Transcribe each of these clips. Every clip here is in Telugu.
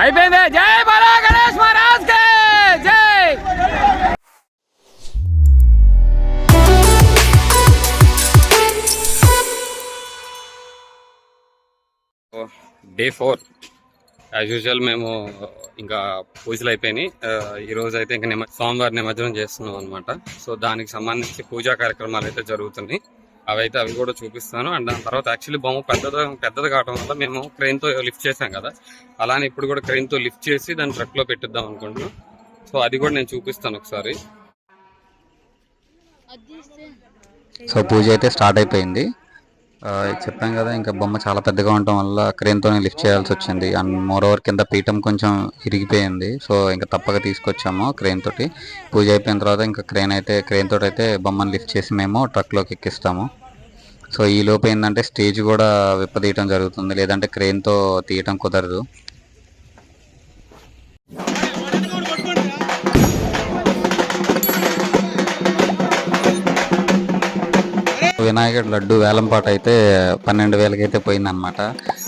అయిపోయింది. జై బాలా గణేష్ మహారాజ్ కే. జై. Day four. యాజ్ యూజువల్ మేము ఇంకా పూజలు అయిపోయినాయి. ఈరోజు అయితే ఇంకా నిమ సోమవారం నిమజ్జనం చేస్తున్నాం అనమాట సో దానికి సంబంధించి పూజా కార్యక్రమాలు అయితే జరుగుతున్నాయి. అవైతే అవి కూడా చూపిస్తాను. అండ్ దాని తర్వాత యాక్చువల్లీ బొమ్మ పెద్దది పెద్దది కావడం వల్ల మేము క్రెయిన్తో లిఫ్ట్ చేసాం కదా. అలానే ఇప్పుడు కూడా క్రెయిన్తో లిఫ్ట్ చేసి దాన్ని ట్రక్లో పెట్టిద్దాం అనుకుంటున్నాం. సో అది కూడా నేను చూపిస్తాను ఒకసారి. సో పూజ అయితే స్టార్ట్ అయిపోయింది. చెప్పాం కదా ఇంకా బొమ్మ చాలా పెద్దగా ఉండటం వల్ల క్రేన్తోనే లిఫ్ట్ చేయాల్సి వచ్చింది. అండ్ మోర్ ఓవర్ కింద పీఠం కొంచెం ఇరిగిపోయింది. సో ఇంకా తప్పక తీసుకొచ్చాము క్రేన్ తోటి. పూజ అయిపోయిన తర్వాత ఇంకా క్రేన్ అయితే క్రేన్ తోటి అయితే బొమ్మను లిఫ్ట్ చేసి మేము ట్రక్లోకి ఎక్కిస్తాము. సో ఈ లోపు ఏంటంటే స్టేజ్ కూడా విప్పదీయటం జరుగుతుంది లేదంటే క్రేన్తో తీయటం కుదరదు. వినాయకుడు లడ్డు వేలంపాట అయితే పన్నెండు వేలకైతే పోయిందనమాట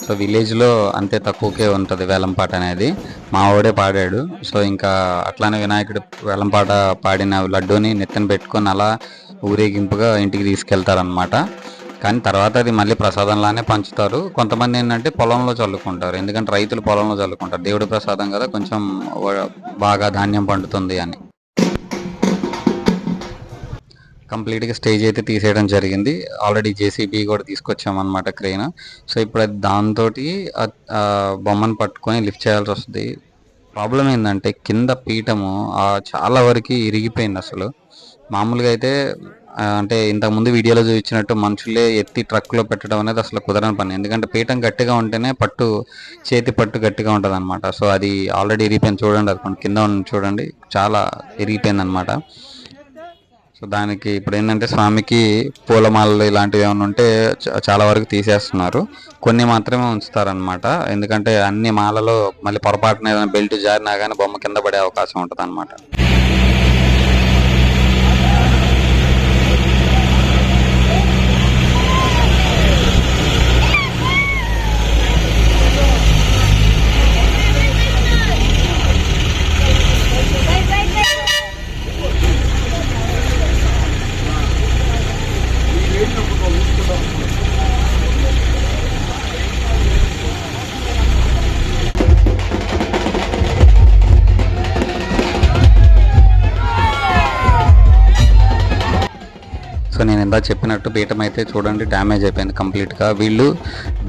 సో విలేజ్లో అంతే తక్కువకే ఉంటుంది వేలంపాట అనేది. మా వాడే పాడాడు. సో ఇంకా అట్లానే వినాయకుడు వేలంపాట పాడిన లడ్డూని నెత్తిన పెట్టుకొని అలా ఊరేగింపుగా ఇంటికి తీసుకెళ్తారనమాట కానీ తర్వాత అది మళ్ళీ ప్రసాదంలానే పంచుతారు. కొంతమంది ఏంటంటే పొలంలో చల్లుకుంటారు. ఎందుకంటే రైతులు పొలంలో చల్లుకుంటారు. దేవుడి ప్రసాదం కదా కొంచెం బాగా ధాన్యం పండుతుంది అని. కంప్లీట్గా స్టేజ్ అయితే తీసేయడం జరిగింది. ఆల్రెడీ జేసీబీ కూడా తీసుకొచ్చామన్నమాట క్రెయిన్ సో ఇప్పుడు అది దాంతో బొమ్మను పట్టుకొని లిఫ్ట్ చేయాల్సి వస్తుంది. ప్రాబ్లం ఏంటంటే కింద పీఠము చాలా వరకు ఇరిగిపోయింది అసలు. మామూలుగా అయితే అంటే ఇంతకుముందు వీడియోలో చూపించినట్టు మనుషులే ఎత్తి ట్రక్లో పెట్టడం అనేది అసలు కుదరని పని. ఎందుకంటే పీఠం గట్టిగా ఉంటేనే పట్టు చేతి పట్టు గట్టిగా ఉంటుంది అనమాట సో అది ఆల్రెడీ ఇరిగిపోయింది చూడండి అది కింద ఉన్న చూడండి. చాలా ఇరిగిపోయింది అనమాట సో దానికి ఇప్పుడు ఏంటంటే స్వామికి పూలమాలలు ఇలాంటివి ఏమైనా ఉంటే చాలా వరకు తీసేస్తున్నారు. కొన్ని మాత్రమే ఉంచుతారనమాట ఎందుకంటే అన్ని మాలలో మళ్ళీ పొరపాటున ఏదైనా బెల్ట్ జారినా కానీ బొమ్మ కింద పడే అవకాశం ఉంటుంది అనమాట ఇందా చెప్పినట్టు పీఠం అయితే చూడండి డ్యామేజ్ అయిపోయింది కంప్లీట్గా వీళ్ళు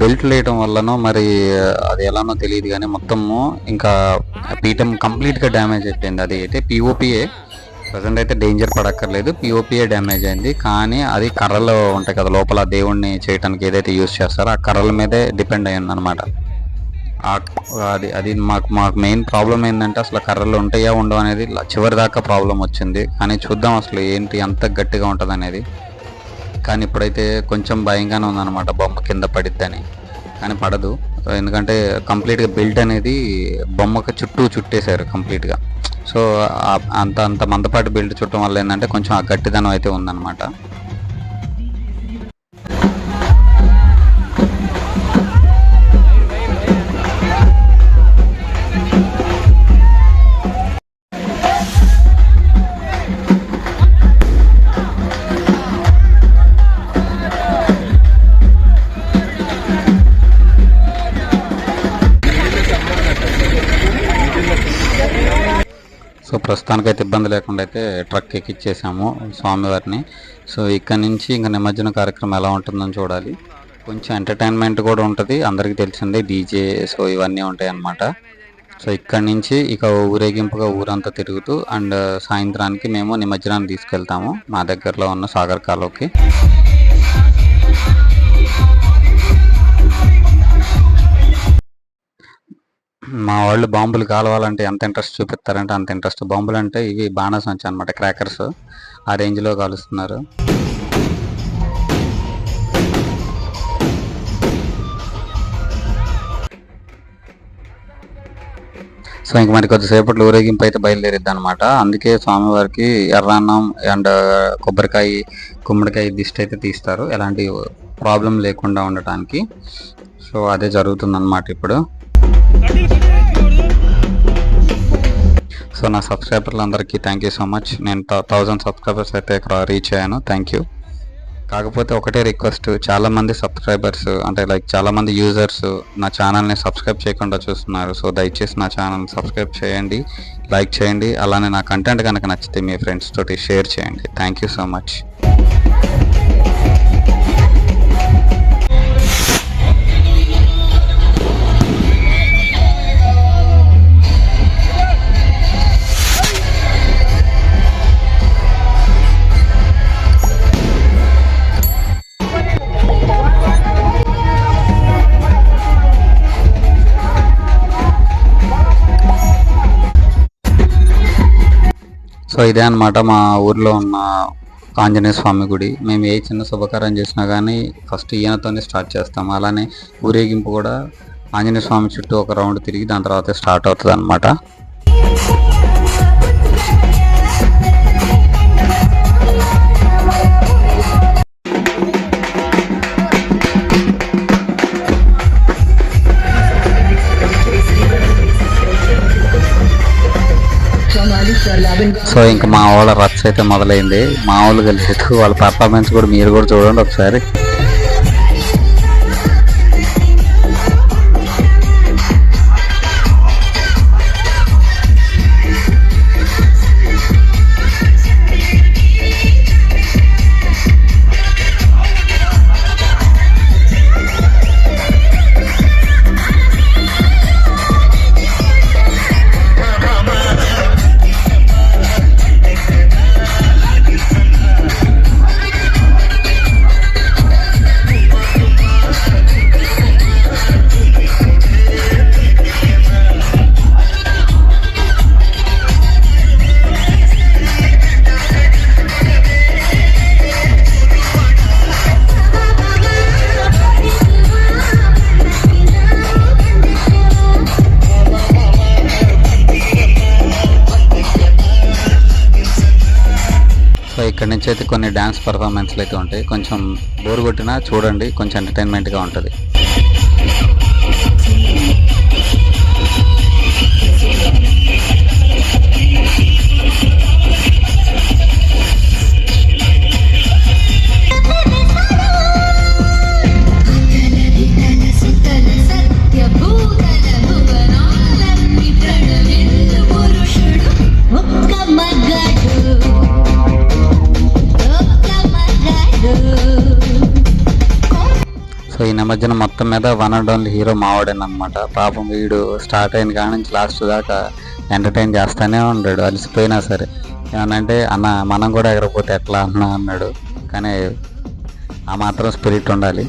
బెల్ట్ లేయటం వల్లనో మరి అది ఎలానో తెలియదు కానీ మొత్తము ఇంకా పీఠం కంప్లీట్గా డ్యామేజ్ అయిపోయింది. అది అయితే పిఓపిఏ ప్రజెంట్ అయితే డేంజర్ పడక్కర్లేదు. పిఓపిఏ డ్యామేజ్ అయింది. కానీ అది కర్రలు ఉంటాయి కదా లోపల దేవుణ్ణి చేయడానికి ఏదైతే యూజ్ చేస్తారో ఆ కర్రల మీదే డిపెండ్ అయ్యింది అనమాట అది అది మాకు మాకు మెయిన్ ప్రాబ్లం ఏంటంటే అసలు కర్రలు ఉంటాయా ఉండవు అనేది చివరి దాకా ప్రాబ్లం వచ్చింది. కానీ చూద్దాం అసలు ఏంటి ఎంత గట్టిగా ఉంటుంది అనేది కానీ ఇప్పుడైతే కొంచెం భయంగానే ఉందన్నమాట బొమ్మ కింద పడిద్దని. కానీ పడదు. ఎందుకంటే కంప్లీట్గా బెల్ట్ అనేది బొమ్మకు చుట్టూ చుట్టేశారు కంప్లీట్గా. సో అంత అంత మందపాటి బెల్ట్ చుట్టం వల్ల ఏంటంటే కొంచెం ఆ గట్టిదనం అయితే ఉందన్నమాట. తనకైతే ఇబ్బంది లేకుండా అయితే ట్రక్ ఎక్కిచ్చేసాము స్వామివారిని. సో ఇక్కడ నుంచి ఇంకా నిమజ్జన కార్యక్రమం ఎలా ఉంటుందని చూడాలి. కొంచెం ఎంటర్టైన్మెంట్ కూడా ఉంటుంది అందరికీ తెలిసిందే డీజే సో ఇవన్నీ ఉంటాయి అన్నమాట సో ఇక్కడ నుంచి ఇక ఊరేగింపుగా ఊరంతా తిరుగుతూ అండ్ సాయంత్రానికి మేము నిమజ్జనాన్ని తీసుకెళ్తాము మా దగ్గరలో ఉన్న సాగర్ కాలువకి. మా వాళ్ళు బాంబులు కాలవాలంటే ఎంత ఇంట్రెస్ట్ చూపిస్తారంటే అంత ఇంట్రెస్ట్ బాంబులు అంటే ఇవి బాణసంచి అనమాట క్రాకర్స్ ఆ రేంజ్లో కాలుస్తున్నారు. సో ఇంక మరి కొద్దిసేపట్లో ఊరేగింపు అయితే బయలుదేరిద్ది అనమాట అందుకే స్వామివారికి ఎర్రాన్నం అండ్ కొబ్బరికాయ గుమ్మడికాయ దిష్టి అయితే తీస్తారు. ఎలాంటి ప్రాబ్లం లేకుండా ఉండటానికి. సో అదే జరుగుతుంది ఇప్పుడు. సో నా సబ్స్క్రైబర్లందరికీ థ్యాంక్ యూ సో మచ్ నేను థౌజండ్ సబ్స్క్రైబర్స్ అయితే ఇక్కడ రీచ్ అయ్యాను. థ్యాంక్ యూ కాకపోతే ఒకటే రిక్వెస్ట్ చాలామంది సబ్స్క్రైబర్స్ అంటే లైక్ చాలామంది యూజర్స్ నా ఛానల్ని సబ్స్క్రైబ్ చేయకుండా చూస్తున్నారు. సో దయచేసి నా ఛానల్ సబ్స్క్రైబ్ చేయండి లైక్ చేయండి. అలానే నా కంటెంట్ కనుక నచ్చితే మీ ఫ్రెండ్స్ తోటి షేర్ చేయండి. Thank you so much so ఇదే అనమాట మా ఊర్లో ఉన్న ఆంజనేయ స్వామి గుడి. మేము ఏ చిన్న శుభకార్యం చేసినా కానీ ఫస్ట్ ఈయనతోనే స్టార్ట్ చేస్తాం. అలానే ఊరేగింపు కూడా ఆంజనేయ స్వామి చుట్టూ ఒక రౌండ్ తిరిగి దాని తర్వాత స్టార్ట్ అవుతుంది అనమాట సో ఇంకా మా వాళ్ళ రచ్చ అయితే మొదలైంది. మామూలుగా లేదు. వాళ్ళ పర్ఫార్మెన్స్ కూడా మీరు కూడా చూడండి ఒకసారి. నుంచి అయితే కొన్ని డ్యాన్స్ పర్ఫార్మెన్స్లు అయితే ఉంటాయి. కొంచెం బోర్ కొట్టినా చూడండి కొంచెం ఎంటర్టైన్మెంట్గా ఉంటుంది. నిమజ్జనం మొత్తం మీద వన్ అండ్ ఓన్లీ హీరో మావాడేనమాట పాపం వీడు స్టార్ట్ అయిన కాడ నుంచి లాస్ట్ దాకా ఎంటర్టైన్ చేస్తానే ఉన్నాడు అలసిపోయినా సరే. ఏమనంటే అన్న మనం కూడా ఎగరపోతే ఎట్లా? అన్న అన్నాడు. కానీ ఆ మాత్రం స్పిరిట్ ఉండాలి.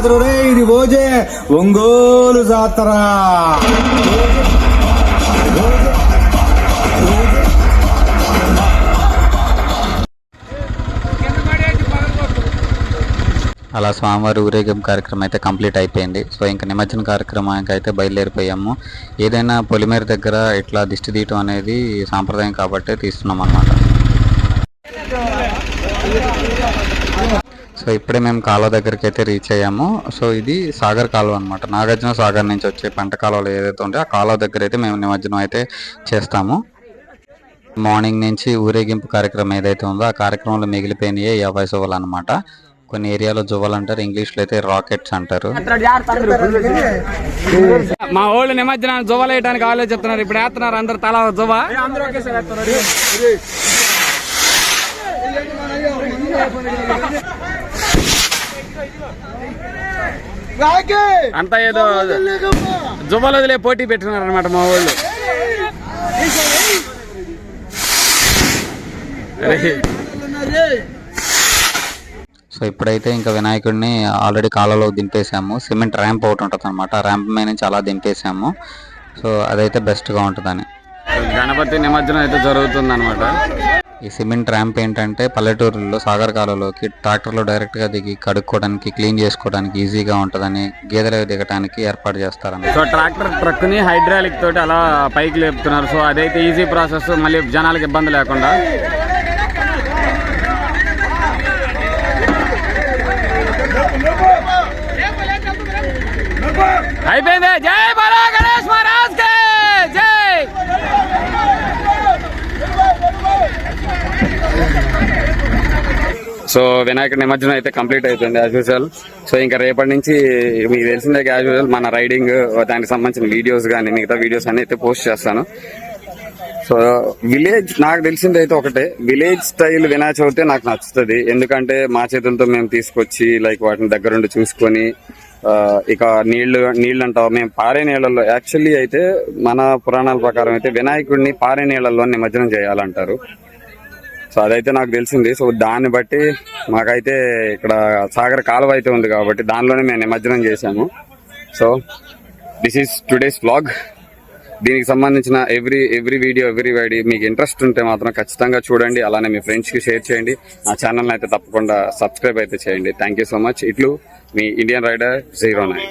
కాదు రే ఇది ఓజే ఒంగోలు జాతర. అలా స్వామివారి ఊరేగింపు కార్యక్రమం అయితే కంప్లీట్ అయిపోయింది. సో ఇంకా నిమజ్జన కార్యక్రమానికి అయితే బయలుదేరిపోయాము. ఏదైనా పొలిమేర దగ్గర ఇట్లా దిష్టి తీయటం అనేది సాంప్రదాయం కాబట్టి తీస్తున్నాం అన్నమాట సో ఇప్పుడే మేము కాలువ దగ్గరికి అయితే రీచ్ అయ్యాము. సో ఇది సాగర్ కాలువ అనమాట నాగార్జున సాగర్ నుంచి వచ్చే పంట కాలువలు ఏదైతే ఉంటే ఆ కాలువ దగ్గర అయితే మేము నిమజ్జనం అయితే చేస్తాము. మార్నింగ్ నుంచి ఊరేగింపు కార్యక్రమం ఏదైతే ఉందో ఆ కార్యక్రమంలో మిగిలిపోయినాయే యాభై సువ్వలు అనమాట కొన్ని ఏరియాలో జువ్వలు అంటారు ఇంగ్లీష్లో అయితే రాకెట్స్ అంటారు. మా వాళ్ళు నిమజ్జనాన్ని జువ్వలు వేయడానికి చెప్తున్నారు ఇప్పుడు వేస్తున్నారు అందరు తల జువ్వ. అంతా ఏదో జువ్వలు వదిలే పోటీ పెట్టినారనమాట మా వాళ్ళు. సో ఇప్పుడైతే ఇంకా వినాయకుడిని ఆల్రెడీ కాలలో దింపేసాము. సిమెంట్ ర్యాంప్ ఒకటి ఉంటుంది అనమాట ర్యాంప్ మీద నుంచి అలా దింపేసాము. సో అదైతే బెస్ట్గా ఉంటుందని. గణపతి నిమజ్జనం అయితే జరుగుతుంది అనమాట ఈ సిమెంట్ ర్యాంప్ ఏంటంటే పల్లెటూరులో సాగర్ కాలువలోకి ట్రాక్టర్లో డైరెక్ట్గా దిగి కడుక్కోవడానికి క్లీన్ చేసుకోవడానికి ఈజీగా ఉంటుందని గేదెలు దిగడానికి ఏర్పాటు చేస్తారన్నమాట. సో ట్రాక్టర్ ట్రక్ని హైడ్రాలిక్ తోటి అలా పైకి లేపుతున్నారు. సో అదైతే ఈజీ ప్రాసెస్ మళ్ళీ జనాలకు ఇబ్బంది లేకుండా. అయిపోయింది. జై బాలా గణేష్ మహారాజ్ కే జై సో వినాయకుడి నిమజ్జనం అయితే కంప్లీట్ అయిపోయింది యాజ్ యూజువల్ సో ఇంకా రేపటి నుంచి మీకు తెలిసిందే యాజ్ యూజువల్ మన రైడింగ్ దానికి సంబంధించిన వీడియోస్ కానీ మిగతా వీడియోస్ అన్ని అయితే పోస్ట్ చేస్తాను. సో విలేజ్ నాకు తెలిసింది అయితే ఒకటే. విలేజ్ స్టైల్ వినాయక చవితి నాకు నచ్చుతుంది. ఎందుకంటే మా చేతులతో మేము తీసుకొచ్చి లైక్ వాటిని దగ్గరుండి చూసుకొని ఇక నీళ్ళు నీళ్ళు అంటావు మేము పారే నీళ్ళల్లో. యాక్చువల్లీ అయితే మన పురాణాల ప్రకారం అయితే వినాయకుడిని పారే నీళ్ళల్లో నిమజ్జనం చేయాలంటారు. సో అదైతే నాకు తెలిసింది. సో దాన్ని బట్టి మాకైతే ఇక్కడ సాగర్ కాలువ అయితే ఉంది కాబట్టి దానిలోనే మేము నిమజ్జనం చేశాము. So this is today's blog దీనికి సంబంధించిన ఎవ్రీ ఎవ్రీ వీడియో ఎవ్రీ వైడి మీకు ఇంట్రెస్ట్ ఉంటే మాత్రం ఖచ్చితంగా చూడండి. అలానే మీ ఫ్రెండ్స్కి షేర్ చేయండి. నా ఛానల్ అయితే తప్పకుండా సబ్స్క్రైబ్ అయితే చేయండి. Thank you so much. ఇట్లు మీ ఇండియన్ రైడర్ జీరో నైన్.